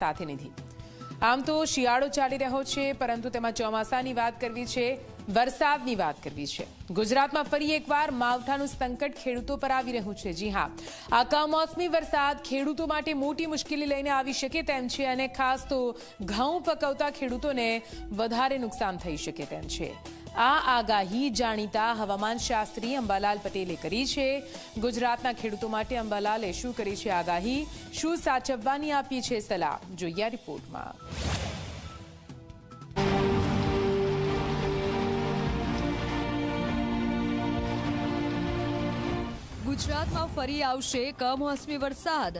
સાથે નિધિ આમ તો શિયાળો ચાલી રહ્યો છે પરંતુ તેમાં ચોમાસાની વાત કરવી છે. વરસાદની વાત કરવી છે. ગુજરાતમાં ફરી એકવાર માવઠાનું સંકટ ખેડૂતો પર આવી રહ્યું છે. જી હા, આ કમોસમી વરસાદ ખેડૂતો માટે મોટી મુશ્કેલી લઈને આવી શકે તેમ છે અને ખાસ તો ઘઉં પકવતા ખેડૂતોને વધારે નુકસાન થઈ શકે તેમ છે. આ આગાહી જાણીતા હવામાન શાસ્ત્રી અંબાલાલ પટેલે કરી છે. ગુજરાતના ખેડૂતો માટે અંબાલાલે શું કરી છે આગાહી? શું સાચવવાની આપી છે સલાહ? જોઈએ રિપોર્ટમાં. ગુજરાતમાં ફરી આવશે કમોસમી વરસાદ.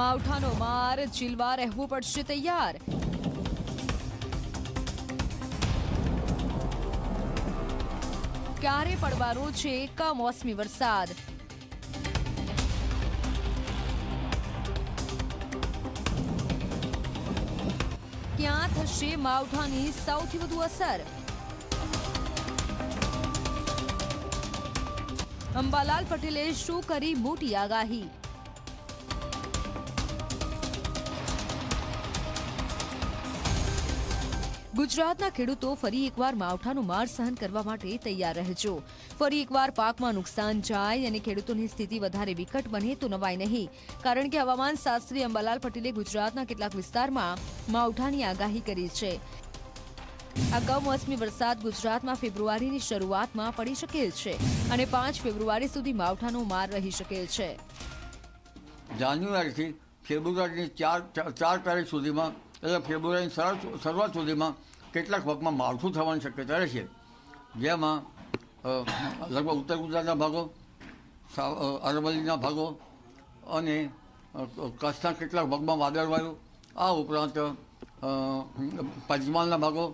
માવઠાનો માર, ચીલવા રહેવું પડશે તૈયાર. ક્યારે પડવાનો છે કમોસમી વરસાદ? ક્યાં થશે માવઠાની સૌથી વધુ અસર? અંબાલાલ પટેલે શું કરી મોટી આગાહી? ગુજરાતના ખેડૂતો ફરી એકવાર માવઠાનું માર સહન કરવા માટે તૈયાર રહેજો. ફરી એકવાર પાકમાં નુકસાન જાય અને ખેડૂતોની સ્થિતિ વધારે વિકટ બને તો નવાય નહીં. કારણ કે હવામાન શાસ્ત્રી અંબાલાલ પટેલે ગુજરાતના કેટલાક વિસ્તારમાં માવઠાની આગાહી કરી છે. આ કમોસમી વરસાદ ગુજરાતમાં ફેબ્રુઆરીની શરૂઆતમાં પડી શકે છે અને પાંચ ફેબ્રુઆરી સુધી માવઠાનો માર રહી શકે છે. જાન્યુઆરીથી ફેબ્રુઆરીની ચાર ચાર- તારીખ સુધીમાં એટલે ફેબ્રુઆરીની શરૂઆત સુધીમાં કેટલાક ભાગમાં માવઠું થવાની શક્યતા રહેશે જેમાં લગભગ ઉત્તર ગુજરાતના ભાગો અરવલ્લીના ભાગો અને કચ્છના કેટલાક ભાગમાં વાદળવાયુ. આ ઉપરાંત પંચમહાલના ભાગો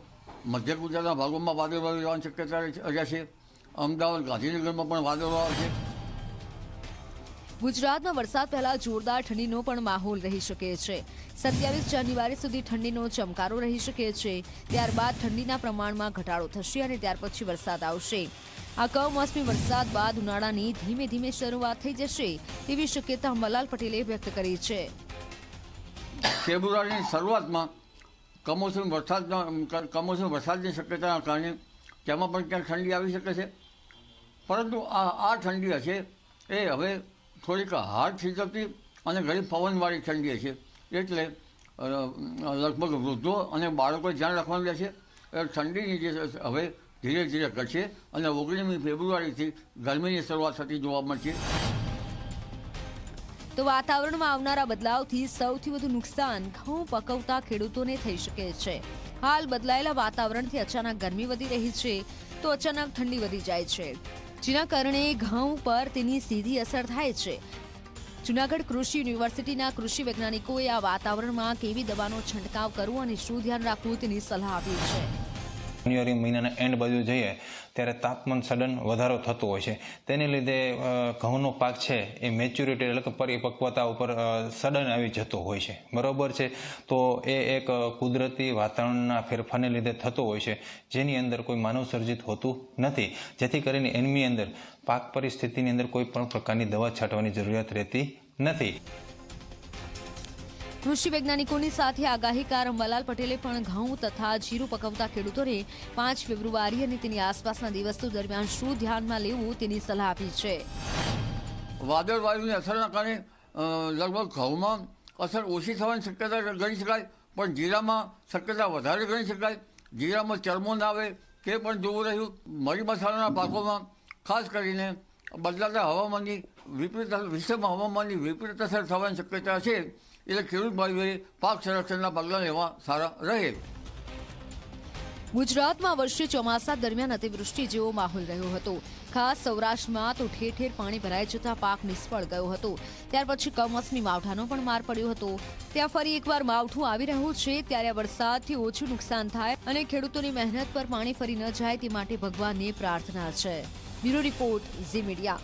મધ્ય ગુજરાતના ભાગોમાં વાદળવાયુ રહેવાની શક્યતા રહે- રહેશે અમદાવાદ ગાંધીનગરમાં પણ વાદળવાયુ છે. ગુજરાતમાં વરસાદ પહેલા જોરદાર ઠંડીનો પણ માહોલ રહી શકે છે. સત્યાવીસ જાન્યુઆરી સુધી ઠંડીનો ચમકારો રહી શકે છે. ત્યારબાદ ઠંડીના પ્રમાણમાં ઘટાડો થશે અને ત્યાર પછી વરસાદ આવશે. આ કમોસમી વરસાદ બાદ ઉનાળાની ધીમે ધીમે શરૂઆત થઈ જશે તેવી શક્યતા અંબાલાલ પટેલે વ્યક્ત કરી છે. ફેબ્રુઆરીની શરૂઆતમાં કમોસમી વરસાદના કમોસમી વરસાદની શક્યતાના કારણે તેમાં પણ ક્યાંક ઠંડી આવી શકે છે. પરંતુ આ આ ઠંડી હશે એ હવે થોડીક હાર્ડ થઈ જતી અને ઘણી પવનવાળી ઠંડી હશે. એટલે લગભગ વૃદ્ધો અને બાળકો ધ્યાન રાખવાનું રહેશે. એ ઠંડીની જે હવે ધીરે ધીરે ઘટશે અને ઓગણીસમી ફેબ્રુઆરીથી ગરમીની શરૂઆત થતી જોવા મળશે. તો વાતાવરણમાં આવનારા બદલાવથી સૌથી વધુ નુકસાન ઘઉં પકવતા ખેડૂતોને થઈ શકે છે. હાલ બદલાયેલા વાતાવરણથી અચાનક ગરમી વધી રહી છે, તો અચાનક ઠંડી વધી જાય છે. જેના કારણે ઘઉં પર તેની સીધી અસર થાય છે. જુનાગઢ કૃષિ યુનિવર્સિટીના કૃષિ વૈજ્ઞાનિકોએ આ વાતાવરણમાં કેવી દવાનો છંટકાવ કરવો અને શું ધ્યાન રાખવું તેની સલાહ આપી છે. જાન્યુઆરી મહિનાના એન્ડ બાજુ જઈએ, ત્યારે તાપમાન સડન વધારો થતો હોય છે. તેને લીધે ઘઉંનો પાક છે એ મેચ્યુરિટી એટલે કે પરિપક્વતા ઉપર સડન આવી જતો હોય છે. બરોબર છે? તો એ એક કુદરતી વાતાવરણના ફેરફારને લીધે થતો હોય છે, જેની અંદર કોઈ માનવસર્જિત હોતું નથી. જેથી કરીને એની અંદર પાક પરિસ્થિતિની અંદર કોઈ પણ પ્રકારની દવા છાંટવાની જરૂરિયાત રહેતી નથી. કૃષિ વૈજ્ઞાનિકોની સાથે આગાહીકાર અંબાલાલ પટેલે પણ ઘઉં તથા જીરું પકવતા ખેડૂતોને પાંચ ફેબ્રુઆરી અને તેની આસપાસના દિવસો દરમિયાન શું ધ્યાનમાં લેવું તેની સલાહ આપી છે. વાદળવાયુની અસરના કારણે લગભગ ઘઉંમાં અસર ઓછી થવાની શક્યતા ગણી શકાય, પણ જીરામાં શક્યતા વધારે ગણી શકાય. જીરામાં ચરમો ના આવે, તે પણ જોવું રહ્યું. મરી મસાલાના પાકોમાં, ખાસ કરીને બદલાતા હવામાનની વિપરીત વિશ્વમાં હવામાનની વિપરીત અસર થવાની શક્યતા છે. એટલે ખેડૂત ભાઈઓએ પાક સંરક્ષણના પગલાં લેવા સારા રહે. ગુજરાતમાં વર્ષે ચોમાસા દરમિયાન અતિવૃષ્ટિ જેવો માહોલ રહ્યો હતો. ખાસ સૌરાષ્ટ્રમાં તો ઠેર ઠેર પાણી ભરાઈ જતા પાક નિષ્ફળ ગયો હતો. ત્યાર પછી કમોસમી માવઠાનો પણ માર પડ્યો હતો. ત્યાં ફરી એકવાર માવઠું આવી રહ્યું છે, ત્યારે વરસાદથી ઓછું નુકસાન થાય અને ખેડૂતોની મહેનત પર પાણી ફરી ન જાય તે માટે ભગવાનને પ્રાર્થના છે. Bureau report Zee Media.